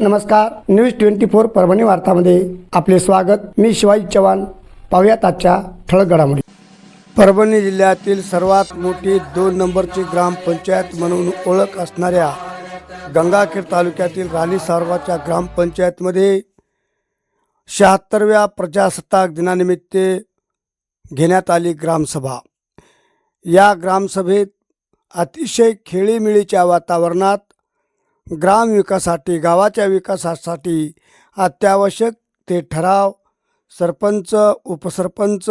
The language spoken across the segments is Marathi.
नमस्कार न्यूज ट्वेंटी फोर परभणी वार्तामध्ये आपले स्वागत. मी शिवाजी चव्हाण. पाहुयात आजच्या ठळक घडामोडी. परभणी जिल्ह्यातील सर्वात मोठी दोन नंबरची ग्रामपंचायत म्हणून ओळख असणाऱ्या गंगाखेड तालुक्यातील राणी सारवाच्या ग्रामपंचायतमध्ये शहात्तरव्या प्रजासत्ताक दिनानिमित्त घेण्यात आली ग्रामसभा. या ग्रामसभेत अतिशय खेळीमेळीच्या वातावरणात ग्रामविकासासाठी गावाच्या विकासासाठी अत्यावश्यक ते ठराव. सरपंच उपसरपंच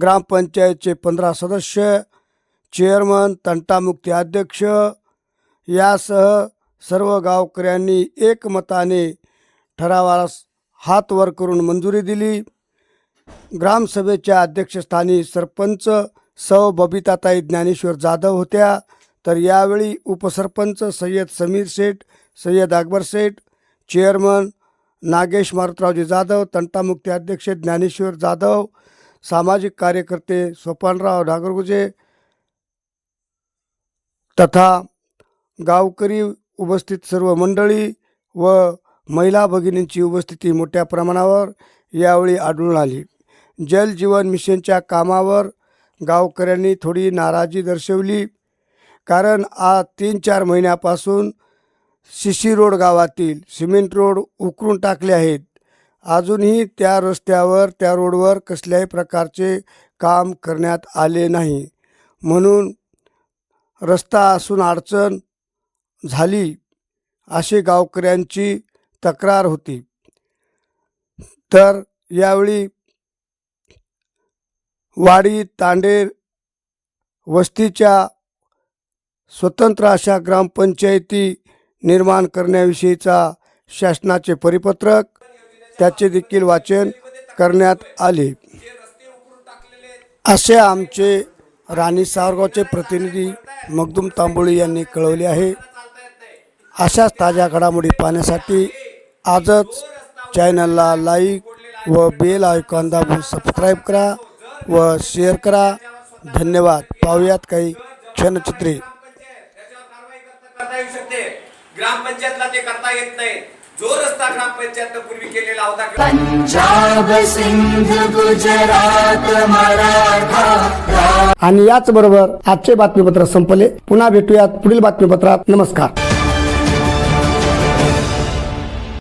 ग्रामपंचायतचे पंधरा सदस्य चेअरमन तंटामुक्ती अध्यक्ष. यासह सर्व गावकऱ्यांनी एकमताने ठरावास हात वर करून मंजुरी दिली. ग्रामसभेच्या अध्यक्षस्थानी सरपंच सौ. बबिताताई ज्ञानेश्वर जाधव होत्या. तर यावेळी उपसरपंच सय्यद समीर शेठ सय्यद अकबर शेठ चेअरमन नागेश मारुतरावजी जाधव तंटामुक्ती अध्यक्ष ज्ञानेश्वर जाधव सामाजिक कार्यकर्ते सोपानराव डागरगुजे तथा गावकरी उपस्थित सर्व मंडळी व महिला भगिनींची उपस्थिती मोठ्या प्रमाणावर यावेळी आढळून आली. जल जीवन मिशनच्या कामावर गावकऱ्यांनी थोडी नाराजी दर्शवली. कारण आज तीन चार महिन्यापासून शिशी रोड गावातील सिमेंट रोड उकरून टाकले आहेत. अजूनही त्या रस्त्यावर त्या रोडवर कसल्याही प्रकारचे काम करण्यात आले नाही. म्हणून रस्ता असून अडचण झाली अशी गावकऱ्यांची तक्रार होती. तर यावेळी वाडी तांडेर वस्तीच्या स्वतंत्र अशा ग्रामपंचायती निर्माण करण्याविषयीचा शासनाचे परिपत्रक त्याचे देखील वाचन करण्यात आले. असे आमचे राणी सावरगावचे प्रतिनिधी मगदूम तांबोळी यांनी कळवले आहे. अशाच ताज्या घडामोडी पाहण्यासाठी आजच चॅनलला लाईक व बेल आयकॉन दाबून सबस्क्राईब करा व शेअर करा. धन्यवाद. पाहूयात काही क्षणचित्रे. करता येऊ शकते. ग्रामपंचायतला ते करता येत नाही. जो रस्ता ग्रामपंचायतनं पूर्वी केलेला होता पंजाब सिंध गुजरात मराठा आणि याच बरोबर आजचे बातमीपत्र संपले. पुन्हा भेटूयात पुढील बातमीपत्रात. नमस्कार.